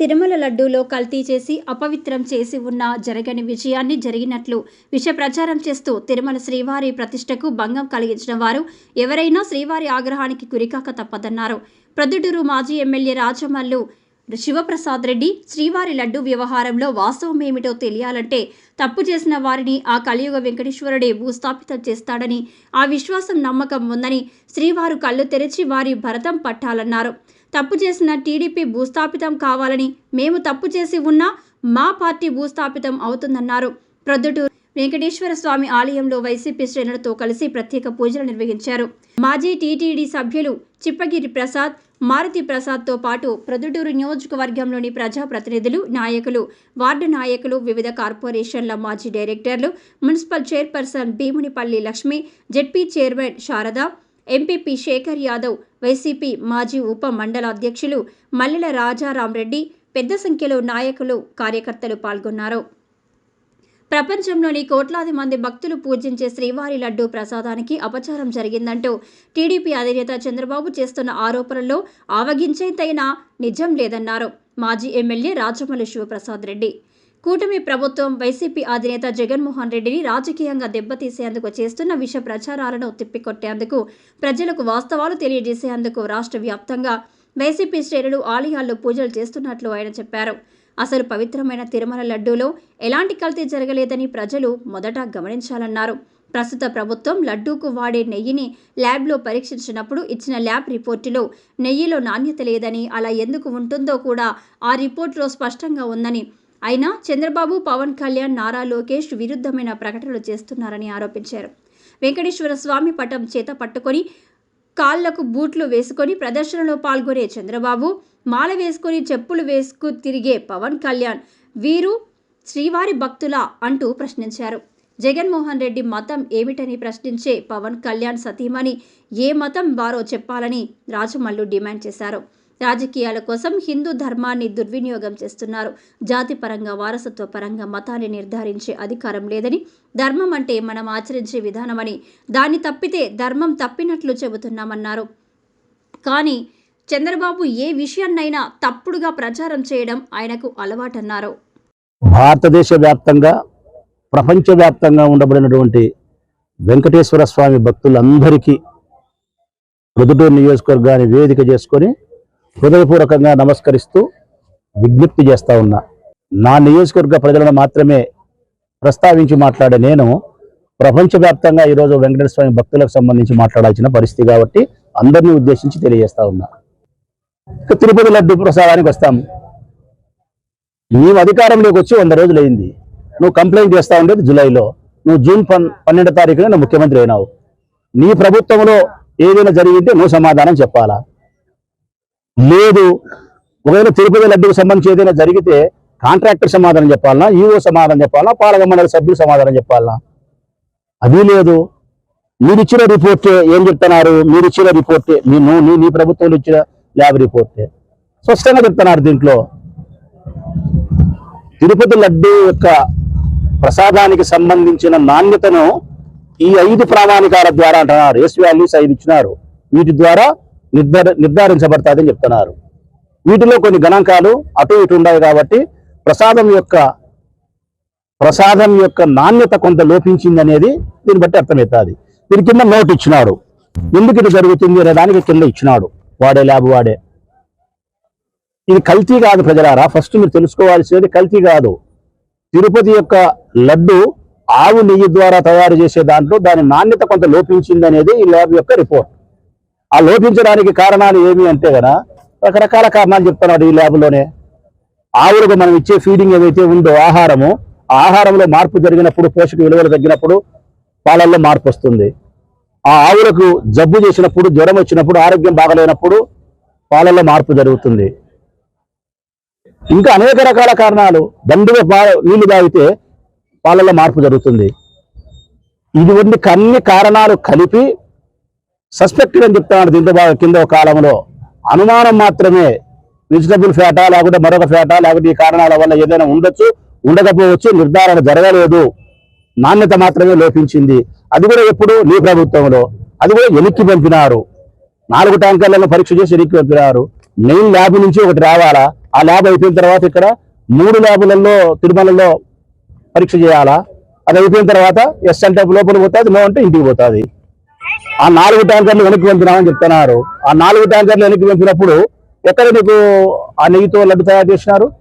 తిరుమల లడ్డూలో కల్తీ చేసి అపవిత్రం చేసి ఉన్న జరగని విజయాన్ని జరిగినట్లు విష ప్రచారం చేస్తూ తిరుమల శ్రీవారి ప్రతిష్టకు భంగం కలిగించిన వారు ఎవరైనా శ్రీవారి ఆగ్రహానికి గురికాక తప్పదన్నారు. ప్రొద్దుటూరు మాజీ ఎమ్మెల్యే రాజమల్లు శివప్రసాద్ రెడ్డి శ్రీవారి లడ్డు వ్యవహారంలో వాస్తవం ఏమిటో తెలియాలంటే తప్పు చేసిన వారిని ఆ కలియుగ వెంకటేశ్వరుడే భూస్థాపితం చేస్తాడని ఆ విశ్వాసం నమ్మకం ఉందని శ్రీవారు కళ్ళు తెరిచి వారి భరతం పట్టాలన్నారు. తప్పు చేసిన టీడీపీ భూస్థాపితం కావాలని మేము తప్పు చేసి ఉన్నా మా పార్టీ భూస్థాపితం అవుతుందన్నారు. ప్రొద్దుటూరు వెంకటేశ్వర స్వామి ఆలయంలో వైసీపీ శ్రేణులతో కలిసి ప్రత్యేక పూజలు నిర్వహించారు. మాజీ టీటీడీ సభ్యులు చిప్పగిరి ప్రసాద్ మారుతి ప్రసాద్తో పాటు ప్రొద్దుటూరు నియోజకవర్గంలోని ప్రజాప్రతినిధులు నాయకులు వార్డు నాయకులు వివిధ కార్పొరేషన్ల మాజీ డైరెక్టర్లు municipal chairperson Bheemunipalli Lakshmi ZP chairman Sarada MPP Shekar Yadav YCP మాజీ ఉప మండల అధ్యక్షులు మల్లెల రాజారాంరెడ్డి పెద్ద సంఖ్యలో నాయకులు కార్యకర్తలు పాల్గొన్నారు. ప్రపంచంలోని కోట్లాది మంది భక్తులు పూజించే శ్రీవారి లడ్డూ ప్రసాదానికి అపచారం జరిగిందంటూ టీడీపీ అధినేత చంద్రబాబు చేస్తున్న ఆరోపణల్లో ఆవగించేంతైనా నిజం లేదన్నారు మాజీ ఎమ్మెల్యే రాజమల్లి శివప్రసాద్ రెడ్డి. కూటమి ప్రభుత్వం వైసీపీ అధినేత జగన్మోహన్ రెడ్డిని రాజకీయంగా దెబ్బతీసేందుకు చేస్తున్న విష ప్రచారాలను తిప్పికొట్టేందుకు ప్రజలకు వాస్తవాలు తెలియజేసేందుకు రాష్ట్ర వ్యాప్తంగా వైసీపీ శ్రేణులు ఆలయాల్లో పూజలు చేస్తున్నట్లు ఆయన చెప్పారు. అసలు పవిత్రమైన తిరుమల లడ్డూలో ఎలాంటి కల్తీ జరగలేదని ప్రజలు మొదట గమనించాలన్నారు. ప్రస్తుత ప్రభుత్వం లడ్డూకు వాడే నెయ్యిని ల్యాబ్లో పరీక్షించినప్పుడు ఇచ్చిన ల్యాబ్ రిపోర్టులో నెయ్యిలో నాణ్యత లేదని అలా ఎందుకు ఉంటుందో కూడా ఆ రిపోర్టులో స్పష్టంగా ఉందని. అయినా చంద్రబాబు పవన్ కళ్యాణ్ నారా లోకేష్ విరుద్ధమైన ప్రకటనలు చేస్తున్నారని ఆరోపించారు. వెంకటేశ్వర స్వామి పటం చేత పట్టుకొని కాళ్ళకు బూట్లు వేసుకొని ప్రదర్శనలో పాల్గొనే చంద్రబాబు మాల వేసుకొని చెప్పులు వేసుకు తిరిగే పవన్ కళ్యాణ్ వీరు శ్రీవారి భక్తులా అంటూ ప్రశ్నించారు. జగన్మోహన్ రెడ్డి మతం ఏమిటని ప్రశ్నించే పవన్ కళ్యాణ్ సతీమణి ఏ మతం వారో చెప్పాలని రాజమల్లు డిమాండ్ చేశారు. రాజకీయాల కోసం హిందూ ధర్మాన్ని దుర్వినియోగం చేస్తున్నారు. జాతిపరంగా వారసత్వ పరంగా మతాన్ని నిర్ధారించే అధికారం లేదని ధర్మం అంటే మనం ఆచరించే విధానమని దాన్ని తప్పితే ధర్మం తప్పినట్లు చెబుతున్నామన్నారు. కానీ చంద్రబాబు ఏ విషయాన్నైనా తప్పుడుగా ప్రచారం చేయడం ఆయనకు అలవాటన్నారు. భారతదేశ వ్యాప్తంగా ప్రపంచవ్యాప్తంగా ఉండబడినటువంటి వెంకటేశ్వర స్వామి భక్తులందరికీ ప్రొద్దుటూరు నియోజకవర్గాన్ని వేదిక చేసుకొని హృదయపూర్వకంగా నమస్కరిస్తూ విజ్ఞప్తి చేస్తా ఉన్నా. నా నియోజకవర్గ ప్రజలను మాత్రమే ప్రస్తావించి మాట్లాడే నేను ప్రపంచవ్యాప్తంగా ఈరోజు వెంకటేశ్వర స్వామి భక్తులకు సంబంధించి మాట్లాడాల్సిన పరిస్థితి కాబట్టి అందరినీ ఉద్దేశించి తెలియజేస్తా ఉన్నా. ఇక తిరుపతి లడ్డు ప్రసాదానికి వస్తాం. నీవు అధికారంలోకి వచ్చి వంద రోజులు అయింది. నువ్వు కంప్లైంట్ చేస్తా ఉండేది జూలైలో. నువ్వు జూన్ పన్ పన్నెండో తారీఖున నువ్వు ముఖ్యమంత్రి అయినావు. నీ ప్రభుత్వంలో ఏదైనా జరిగితే నువ్వు సమాధానం చెప్పాలా? లేదు. ఒకవేళ తిరుపతి లడ్డుకు సంబంధించి ఏదైనా జరిగితే కాంట్రాక్టర్ సమాధానం చెప్పాలనా? ఈఓ సమాధానం చెప్పాలనా? పాలక మండలి సభ్యులు సమాధానం చెప్పాలనా? అది లేదు. మీరు ఇచ్చిన రిపోర్టే ఏం చెప్తున్నారు? మీరు ఇచ్చిన రిపోర్టే మీ నీ- నీ ప్రభుత్వంలో ఇచ్చిన ల్యాబ్ రిపోర్టే. స్పష్టంగా చెప్తున్నారు దీంట్లో. తిరుపతి లడ్డు యొక్క ప్రసాదానికి సంబంధించిన నాణ్యతను ఈ ఐదు ప్రామాణికాల ద్వారా అంటున్నారు. ఎస్ వాల్యూస్ ఐదు ఇచ్చినారు. వీటి ద్వారా నిర్ధార నిర్ధారించబడతాదని చెప్తున్నారు. వీటిలో కొన్ని గణాంకాలు అటు ఇటు ఉన్నాయి కాబట్టి ప్రసాదం యొక్క ప్రసాదం యొక్క నాణ్యత కొంత లోపించింది అనేది దీన్ని బట్టి అర్థమవుతుంది. దీని కింద నోట్ ఇచ్చినాడు. ఎందుకు ఇది జరుగుతుంది అనే దానికి కింద ఇచ్చినాడు. వాడే ల్యాబ్ వాడే. ఇది కల్తీ కాదు ప్రజలారా. ఫస్ట్ మీరు తెలుసుకోవాల్సినది కల్తీ కాదు. తిరుపతి యొక్క లడ్డు ఆవు నెయ్యి ద్వారా తయారు చేసే దాంట్లో దాని నాణ్యత కొంత లోపించింది అనేది ఈ ల్యాబ్ యొక్క రిపోర్ట్. ఆ లోపించడానికి కారణాలు ఏమి అంటే కదా రకరకాల కారణాలు చెప్తున్నాడు ఈ ల్యాబ్లోనే ఆవులకు మనం ఇచ్చే ఫీడింగ్ ఏదైతే ఉందో ఆహారము ఆ ఆహారంలో మార్పు జరిగినప్పుడు పోషక విలువలు తగ్గినప్పుడు పాలల్లో మార్పు వస్తుంది. ఆ ఆవులకు జబ్బు చేసినప్పుడు జ్వరం వచ్చినప్పుడు ఆరోగ్యం బాగలేనప్పుడు పాలల్లో మార్పు జరుగుతుంది. ఇంకా అనేక రకాల కారణాలు. దండుగా పా నీళ్ళు తాగితే పాలల్లో మార్పు జరుగుతుంది. ఇటువంటి అన్ని కారణాలు కలిపి సస్పెక్టివ్ అని చెప్తున్నాడు దీంతో బాగా కింద కాలంలో. అనుమానం మాత్రమే. వెజిటబుల్ ఫ్యాటా లేకుంటే మరొక ఫ్యాటా లేకుంటే ఈ కారణాల వల్ల ఏదైనా ఉండొచ్చు ఉండకపోవచ్చు నిర్ధారణ జరగలేదు. నాణ్యత మాత్రమే లోపించింది. అది కూడా ఎప్పుడు నీ ప్రభుత్వంలో. అది కూడా వెనక్కి పంపినారు. నాలుగు ట్యాంకర్లను పరీక్ష చేసి వెనక్కి పంపినారు. మెయిన్ ల్యాబ్ నుంచి ఒకటి రావాలా? ఆ ల్యాబ్ అయిపోయిన తర్వాత ఇక్కడ మూడు ల్యాబులలో తిరుమలలో పరీక్ష చేయాలా? అది అయిపోయిన తర్వాత ఎస్ అంటే లోపల పోతుంది నో అంటే ఇంటికి పోతుంది. ఆ నాలుగు ట్యాంకర్లు వెనక్కి పంపినామని చెప్తున్నారు. ఆ నాలుగు ట్యాంకర్లు వెనక్కి పంపినప్పుడు ఎక్కడ మీకు ఆ నెయ్యితో లడ్డు తయారు చేసినారు?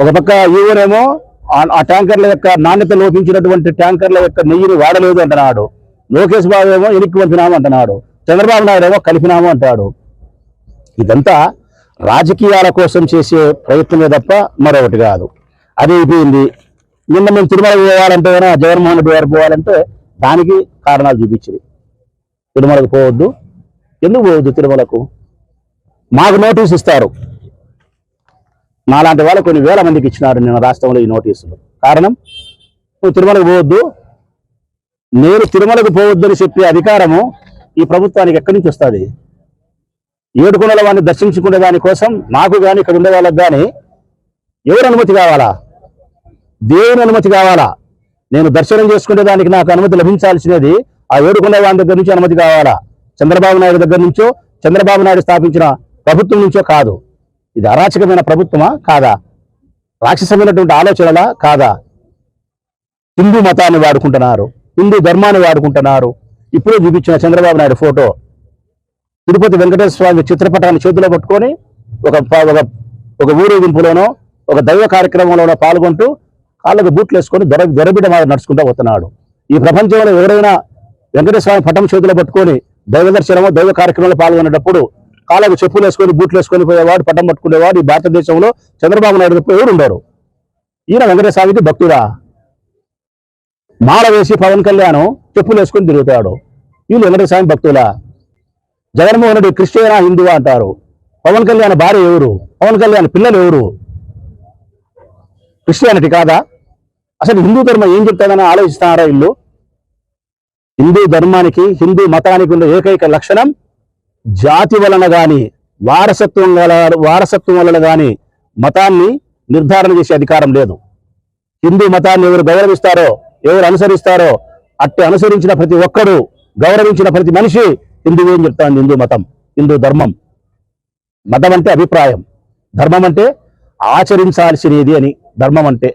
ఒక పక్క ఈవోనేమో ఆ- ట్యాంకర్ల యొక్క నాణ్యత లోపించినటువంటి ట్యాంకర్ల యొక్క నెయ్యిని వాడలేదు అంటున్నాడు. లోకేష్ బాబు ఏమో వెనక్కి పంపినాము అంటున్నాడు. చంద్రబాబు నాయుడు ఏమో కలిపినాము అంటాడు ఇదంతా రాజకీయాల కోసం చేసే ప్రయత్నమే తప్ప మరొకటి కాదు. అది అయిపోయింది. నిన్న మేము తిరుమల పోవాలంటే జగన్మోహన్ రెడ్డి గారు పోవాలంటే దానికి కారణాలు చూపించింది. తిరుమలకు పోవద్దు. ఎందుకు పోవద్దు తిరుమలకు? మాకు నోటీస్ ఇస్తారు. నాలాంటి వాళ్ళు కొన్ని వేల మందికి ఇచ్చినారు నిన్న రాష్ట్రంలో ఈ నోటీసులు. కారణం? నువ్వు తిరుమలకు పోవద్దు. నేను తిరుమలకు పోవద్దు అని చెప్పే అధికారము ఈ ప్రభుత్వానికి ఎక్కడి నుంచి వస్తుంది? ఏడుకొండల వాడిని దర్శించుకునే దానికోసం నాకు కానీ ఇక్కడ ఉండే వాళ్ళకి కానీ ఎవరి అనుమతి కావాలా? దేవుని అనుమతి కావాలా? నేను దర్శనం చేసుకునే దానికి నాకు అనుమతి లభించాల్సినది ఆ ఏడుకొండ వారి దగ్గర నుంచి అనుమతి కావాలా? చంద్రబాబు నాయుడు దగ్గర నుంచో చంద్రబాబు నాయుడు స్థాపించిన ప్రభుత్వం నుంచో కాదు. ఇది అరాచకమైన ప్రభుత్వమా? కాదా? రాక్షసమైనటువంటి ఆలోచనలా? కాదా? హిందూ మతాన్ని వాడుకుంటున్నారు హిందూ ధర్మాన్ని వాడుకుంటున్నారు. ఇప్పుడే చూపించిన చంద్రబాబు నాయుడు ఫోటో. తిరుపతి వెంకటేశ్వర స్వామి చిత్రపటాన్ని చేతిలో పట్టుకొని ఒక ఒక ఒక ఊరేగింపులోనో ఒక దైవ కార్యక్రమంలోనో పాల్గొంటూ కాళ్ళకు బూట్లు వేసుకొని దొర దొరబిడ నడుచుకుంటూ వస్తున్నాడు ఈ ప్రపంచంలో ఎవరైనా వెంకటేశ్వర స్వామి పటం చేతిలో పట్టుకొని దైవ దర్శనమో దైవ కార్యక్రమంలో పాల్గొనేటప్పుడు కాళ్ళకు చెప్పులు వేసుకొని బూట్లు వేసుకొని పోయేవాడు పటం పట్టుకునేవాడు ఈ భారతదేశంలో చంద్రబాబు నాయుడు తప్ప ఎవరు ఉండరు. ఈయన వెంకటేశ్వర భక్తుడా? మాల వేసి పవన్ కళ్యాణ్ చెప్పులు వేసుకొని తిరుగుతాడు. వీళ్ళు వెంకటేశ్వర భక్తులా? జగన్మోహన్ రెడ్డి క్రిస్టియనా హిందువా అంటారు. పవన్ కళ్యాణ్ భార్య ఎవరు? పవన్ కళ్యాణ్ పిల్లలు ఎవరు? క్రిస్టియానిటీ కాదా? అసలు హిందూ ధర్మం ఏం చెప్తాదని ఆలోచిస్తున్నారా ఇల్లు హిందూ ధర్మానికి హిందూ మతానికి ఉన్న ఏకైక లక్షణం జాతి వలన కానీ వారసత్వం గల వారసత్వం వలన గాని మతాన్ని నిర్ధారణ చేసే అధికారం లేదు. హిందూ మతాన్ని ఎవరు గౌరవిస్తారో ఎవరు అనుసరిస్తారో అట్టి అనుసరించిన ప్రతి ఒక్కరూ గౌరవించిన ప్రతి మనిషి హిందువు ఏం చెప్తాను హిందూ మతం హిందూ ధర్మం. మతం అంటే అభిప్రాయం. ధర్మం అంటే ఆచరించాల్సినది అని ధర్మం అంటే.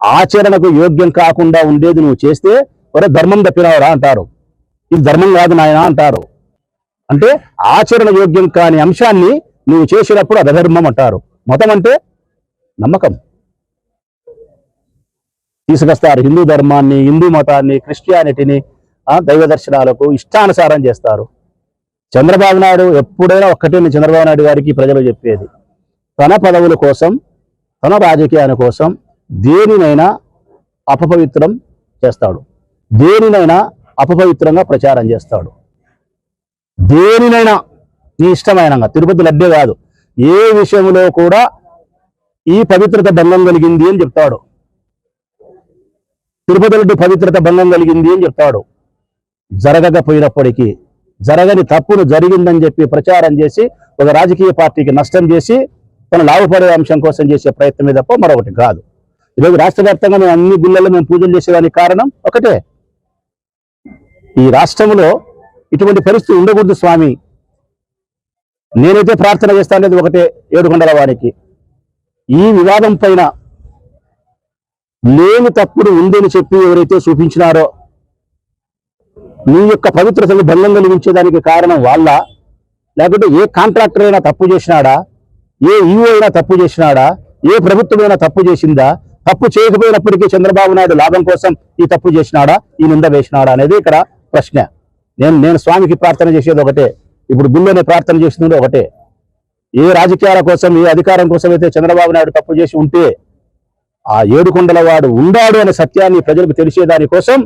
ఆచరణకు యోగ్యం కాకుండా ఉండేది నువ్వు చేస్తే ఒరే ధర్మం తప్పినవరా అంటారు. ఇది ధర్మం కాదు నాయన అంటారు. అంటే ఆచరణ యోగ్యం కాని అంశాన్ని నువ్వు చేసినప్పుడు అది అధర్మం అంటారు. మతం అంటే నమ్మకం. తీసుకొస్తారు హిందూ ధర్మాన్ని హిందూ మతాన్ని క్రిస్టియానిటీని ఆ, దైవ దర్శనాలకు ఇష్టానుసారం చేస్తారు. చంద్రబాబు నాయుడు ఎప్పుడైనా ఒక్కటే చంద్రబాబు నాయుడు గారికి ప్రజలు చెప్పేది. తన పదవుల కోసం తన రాజకీయాల కోసం దేనినైనా అపపవిత్రం చేస్తాడు. దేనినైనా అపపవిత్రంగా ప్రచారం చేస్తాడు. దేనినైనా నీ ఇష్టమైన తిరుపతి లభ్య కాదు. ఏ విషయంలో కూడా ఈ పవిత్రత భంగం కలిగింది అని చెప్తాడు. తిరుపతి లడ్డు పవిత్రత భంగం కలిగింది అని చెప్తాడు. జరగకపోయినప్పటికీ జరగని తప్పును జరిగిందని చెప్పి ప్రచారం చేసి ఒక రాజకీయ పార్టీకి నష్టం చేసి తన లాభపడే అంశం కోసం చేసే ప్రయత్నమే తప్ప మరొకటి కాదు. ఈరోజు రాష్ట్ర వ్యాప్తంగా మేము అన్ని గుళ్ళల్లో మేము పూజలు చేసేదానికి కారణం ఒకటే. ఈ రాష్ట్రంలో ఇటువంటి పరిస్థితి ఉండకూడదు స్వామి. నేనైతే ప్రార్థన చేస్తానేది ఒకటే ఏడుకొండల వారికి. ఈ వివాదం పైన లేని తప్పుడు ఉందని చెప్పి ఎవరైతే చూపించినారో మీ యొక్క పవిత్రతను భంగం కలిగించేదానికి కారణం వాళ్ళ లేకుంటే ఏ కాంట్రాక్టర్ అయినా తప్పు చేసినాడా ఏ ఈఓ అయినా తప్పు చేసినాడా ఏ ప్రభుత్వమైనా తప్పు చేసిందా తప్పు చేయకపోయినప్పటికీ చంద్రబాబు నాయుడు లాభం కోసం ఈ తప్పు చేసినాడా ఈ నింద వేసినాడా అనేది ఇక్కడ ప్రశ్న. నేను నేను స్వామికి ప్రార్థన చేసేది ఒకటే. ఇప్పుడు గుళ్ళోనే ప్రార్థన చేస్తుంది ఒకటే. ఏ రాజకీయాల కోసం ఏ అధికారం కోసం అయితే చంద్రబాబు నాయుడు తప్పు చేసి ఉంటే ఆ ఏడుకొండల వాడు ఉండాడు అనే సత్యాన్ని ప్రజలకు తెలిసేదాని కోసం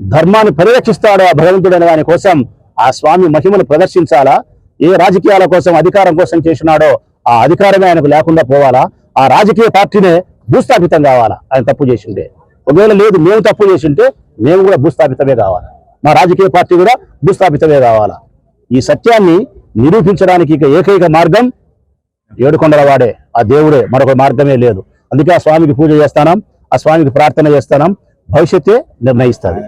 ధర్మాన్ని పరిరక్షిస్తాడు ఆ భగవంతుడైన దాని కోసం ఆ స్వామి మహిమను ప్రదర్శించాలా? ఏ రాజకీయాల కోసం అధికారం కోసం చేసినాడో ఆ అధికారమే ఆయనకు లేకుండా పోవాలా? ఆ రాజకీయ పార్టీనే భూస్థాపితం కావాలా? ఆయన తప్పు చేసింటే ఒకవేళ లేదు మేము తప్పు చేసింటే మేము కూడా భూస్థాపితమే కావాలా. మా రాజకీయ పార్టీ కూడా భూస్థాపితమే కావాలా? ఈ సత్యాన్ని నిరూపించడానికి ఇక ఏకైక మార్గం ఏడుకొండల వాడే. ఆ దేవుడే మరొక మార్గమే లేదు. అందుకే ఆ స్వామికి పూజ చేస్తానం ఆ స్వామికి ప్రార్థన చేస్తానం భవిష్యత్తే నిర్ణయిస్తుంది.